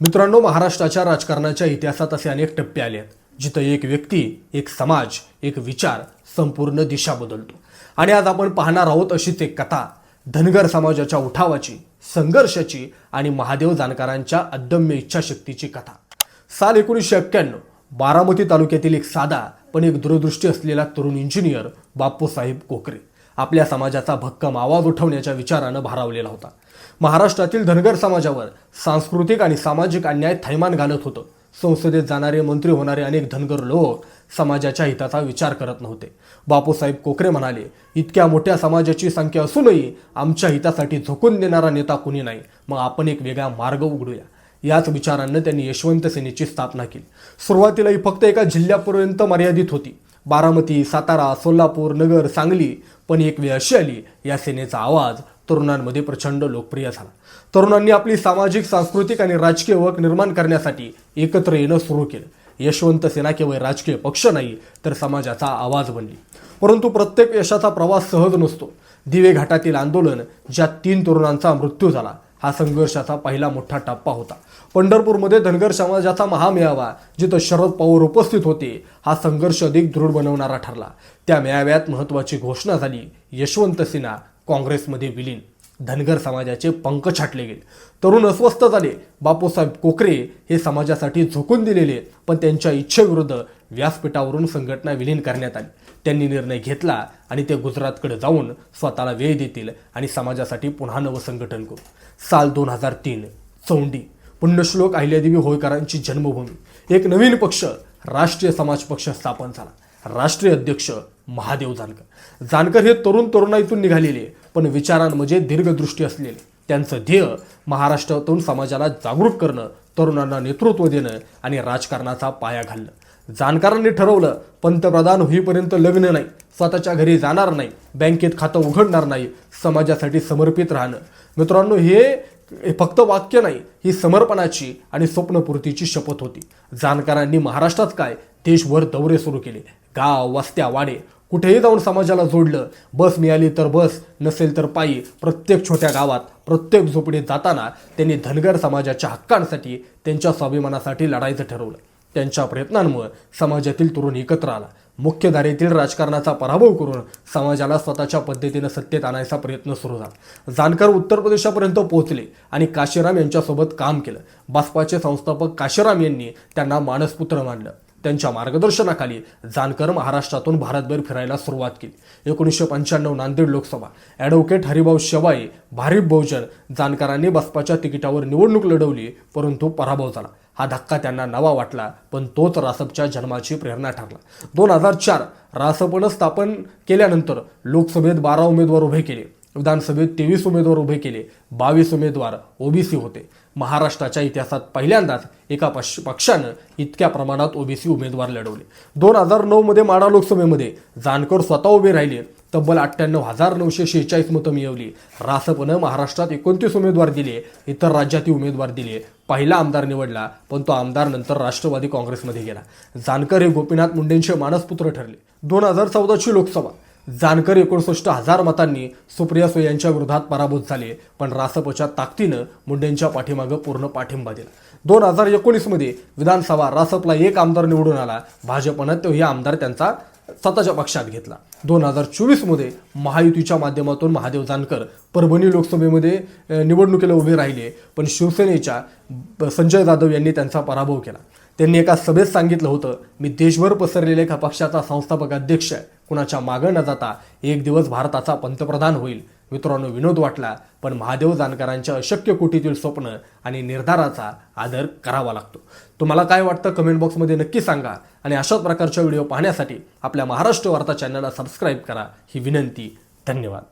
मित्रांनो महाराष्ट्राच्या राजकारणाच्या इतिहासात असे अनेक टप्पे आले आहेत जिथं एक व्यक्ती एक समाज एक विचार संपूर्ण दिशा बदलतो. आणि आज आपण पाहणार आहोत अशीच एक कथा धनगर समाजाच्या उठावाची संघर्षाची आणि महादेव जानकरांच्या अदम्य इच्छाशक्तीची कथा. साल एकोणीसशे एक्क्याण्णव बारामती तालुक्यातील एक साधा पण एक दूरदृष्टी असलेला तरुण इंजिनियर बापूसाहेब कोकरे. आपल्या समाजाचा भक्कम आवाज उठवण्याच्या विचारानं भारावलेला होता. महाराष्ट्रातील धनगर समाजावर सांस्कृतिक आणि सामाजिक अन्याय थैमान घालत होतं. संसदेत जाणारे मंत्री होणारे अनेक धनगर लोक समाजाच्या हिताचा विचार करत नव्हते. बापूसाहेब कोकरे म्हणाले इतक्या मोठ्या समाजाची संख्या असूनही आमच्या हितासाठी झोकून देणारा नेता कुणी नाही. मग आपण एक वेगळा मार्ग उघडूया. याच विचारानं त्यांनी यशवंत सेनेची स्थापना केली. सुरुवातीला ही फक्त एका जिल्ह्यापर्यंत मर्यादित होती. बारामती सातारा सोलापूर नगर सांगली पण एक वेळ अशी आली या सेनेचा आवाज तरुणांमध्ये प्रचंड लोकप्रिय झाला. तरुणांनी आपली सामाजिक सांस्कृतिक आणि राजकीय ओळख निर्माण करण्यासाठी एकत्र येणं सुरू केलं. यशवंत सेना केवळ राजकीय पक्ष नाही तर समाजाचा आवाज बनली. परंतु प्रत्येक यशाचा प्रवास सहज नसतो. दिवे घाटातील आंदोलन ज्यात तीन तरुणांचा मृत्यू झाला हा संघर्षाचा पहिला मोठा टप्पा होता. पंढरपूरमध्ये धनगर समाजाचा महामेळावा जिथं शरद पवार उपस्थित होते हा संघर्ष अधिक दृढ बनवणारा ठरला. त्या मेळाव्यात महत्वाची घोषणा झाली. यशवंत सिन्हा काँग्रेसमध्ये विलीन. धनगर समाजाचे पंख छाटले गेले. तरुण अस्वस्थ झाले. बापूसाहेब कोकरे हे समाजासाठी झोकून दिलेले पण त्यांच्या इच्छेविरुद्ध व्यासपीठावरून संघटना विलीन करण्यात आली. त्यांनी निर्णय घेतला आणि ते गुजरातकडे जाऊन स्वतःला वेळ देतील आणि समाजासाठी पुन्हा नवं संघटन करू. साल दोन हजार तीन चौंडी पुण्यश्लोक अहिल्यादेवी होळकरांची जन्मभूमी. एक नवीन पक्ष राष्ट्रीय समाज पक्ष स्थापन झाला. राष्ट्रीय अध्यक्ष महादेव जानकर. जानकर हे तरुण तरुणाईतून निघालेले पण विचारांमध्ये दीर्घदृष्टी असलेले. त्यांचं ध्येय महाराष्ट्रातून समाजाला जागरूक करणं तरुणांना नेतृत्व देणं आणि राजकारणाचा पाया घालणं. जाणकारांनी ठरवलं पंतप्रधान होईपर्यंत लग्न नाही स्वतःच्या घरी जाणार नाही बँकेत खातं उघडणार नाही समाजासाठी समर्पित राहणं. मित्रांनो हे फक्त वाक्य नाही ही समर्पणाची आणि स्वप्नपूर्तीची शपथ होती. जाणकारांनी महाराष्ट्रात काय देशभर दौरे सुरू केले. गाव वस्त्या वाडे कुठेही जाऊन समाजाला जोडलं. बस मिळाली तर बस नसेल तर पायी. प्रत्येक छोट्या गावात प्रत्येक झोपडीत जाताना त्यांनी धनगर समाजाच्या हक्कांसाठी त्यांच्या स्वाभिमानासाठी लढायचं ठरवलं. त्यांच्या प्रयत्नांमुळे समाजातील तरुण एकत्र आला. मुख्य धारेतील राजकारणाचा पराभव करून समाजाला स्वतःच्या पद्धतीनं सत्तेत आणायचा प्रयत्न सुरू झाला. जानकर उत्तर प्रदेशापर्यंत पोहोचले आणि काशीराम यांच्यासोबत काम केलं. बसपाचे संस्थापक काशीराम यांनी त्यांना मानसपुत्र मानलं. त्यांच्या मार्गदर्शनाखाली जानकर महाराष्ट्रातून भारतभर फिरायला सुरुवात केली. एकोणीसशे पंच्याण्णव नांदेड लोकसभा. ॲडव्होकेट हरिभाऊ शेवाळे भारीप बहुजन जानकरांनी बसपाच्या तिकिटावर निवडणूक लढवली परंतु पराभव झाला. हा धक्का त्यांना नवा वाटला पण तोच रासपच्या जन्माची प्रेरणा ठरला. दोन हजार चार रासपनं स्थापन केल्यानंतर लोकसभेत बारा उमेदवार उभे केले. विधानसभेत तेवीस उमेदवार उभे केले बावीस उमेदवार ओबीसी होते. महाराष्ट्राच्या इतिहासात पहिल्यांदाच एका पक्ष पक्षानं इतक्या प्रमाणात ओबीसी उमेदवार लढवले. दोन हजार नऊमध्ये माडा लोकसभेमध्ये जानकर स्वतः उभे राहिले तब्बल अठ्ठ्याण्णव हजार नऊशे शेहेचाळीस मतं मिळवली. रासपनं महाराष्ट्रात एकोणतीस उमेदवार दिले इतर राज्यातील उमेदवार दिले. पहिला आमदार निवडला पण तो आमदार नंतर राष्ट्रवादी काँग्रेसमध्ये गेला. जानकर हे गोपीनाथ मुंडेंचे मानसपुत्र ठरले. दोन हजार चौदाची लोकसभा. जानकर एकोणसष्ट हजार मतांनी सुप्रिया सुळे यांच्या विरोधात पराभूत झाले. पण रासपच्या ताकदीनं मुंडेंच्या पाठीमागं पूर्ण पाठिंबा दिला. दोन हजार एकोणीसमध्ये विधानसभा रासपला एक आमदार निवडून आला. भाजपनं तोही आमदार त्यांचा स्वतःच्या पक्षात घेतला. दोन हजार चोवीसमध्ये महायुतीच्या माध्यमातून महादेव जानकर परभणी लोकसभेमध्ये निवडणुकीला उभे राहिले. पण शिवसेनेच्या संजय जाधव यांनी त्यांचा पराभव केला. त्यांनी एका सभेत सांगितलं होतं मी देशभर पसरलेल्या एका पक्षाचा संस्थापक अध्यक्ष आहे. कुणाच्या मागं न जाता एक दिवस भारताचा पंतप्रधान होईल. मित्रांनो विनोद वाटला पण महादेव जानकरांच्या अशक्य कोटीतील स्वप्न आणि निर्धाराचा आदर करावा लागतो. तुम्हाला काय वाटतं कमेंट बॉक्समध्ये नक्की सांगा आणि अशाच प्रकारच्या व्हिडिओ पाहण्यासाठी आपल्या महाराष्ट्र वार्ता चॅनलला सबस्क्राईब करा. ही विनंती धन्यवाद.